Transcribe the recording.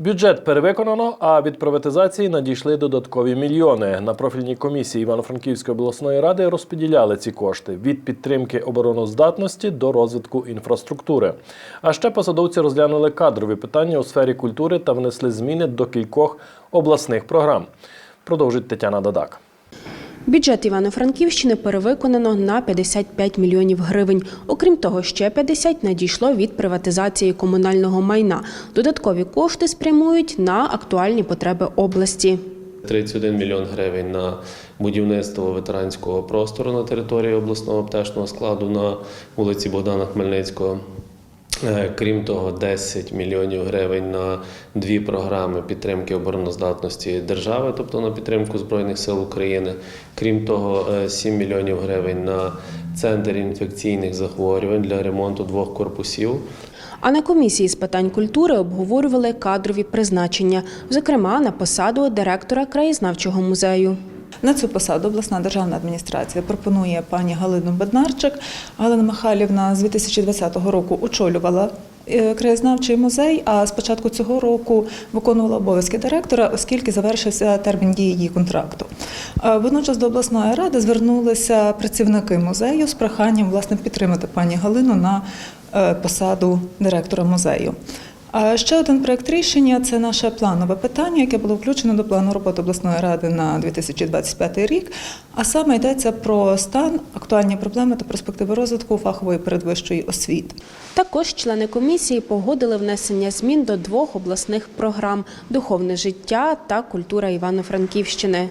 Бюджет перевиконано, а від приватизації надійшли додаткові мільйони. На профільній комісії Івано-Франківської обласної ради розподіляли ці кошти від підтримки обороноздатності до розвитку інфраструктури. А ще посадовці розглянули кадрові питання у сфері культури та внесли зміни до кількох обласних програм. Продовжить Тетяна Дадак. Бюджет Івано-Франківщини перевиконано на 55 мільйонів гривень. Окрім того, ще 50 надійшло від приватизації комунального майна. Додаткові кошти спрямують на актуальні потреби області. 31 мільйон гривень на будівництво ветеранського простору на території обласного аптечного складу на вулиці Богдана Хмельницького. Е, Крім того, 10 мільйонів гривень на дві програми підтримки обороноздатності держави, тобто на підтримку Збройних сил України. Крім того, е, 7 мільйонів гривень на центр інфекційних захворювань для ремонту двох корпусів. А на комісії з питань культури обговорювали кадрові призначення, зокрема на посаду директора краєзнавчого музею. На цю посаду обласна державна адміністрація пропонує пані Галину Беднарчик. Галина Михайлівна з 2020 року очолювала е, краєзнавчий музей, а з початку цього року виконувала обов'язки директора, оскільки завершився термін дії її контракту. Е, Водночас до обласної ради звернулися працівники музею з проханням власне підтримати пані Галину на е, посаду директора музею. Ще один проект рішення це наше планове питання, яке було включено до плану роботи обласної ради на 2025 рік. А саме йдеться про стан, актуальні проблеми та перспективи розвитку фахової передвищої освіти. Також члени комісії погодили внесення змін до двох обласних програм духовне життя та культура Івано-Франківщини.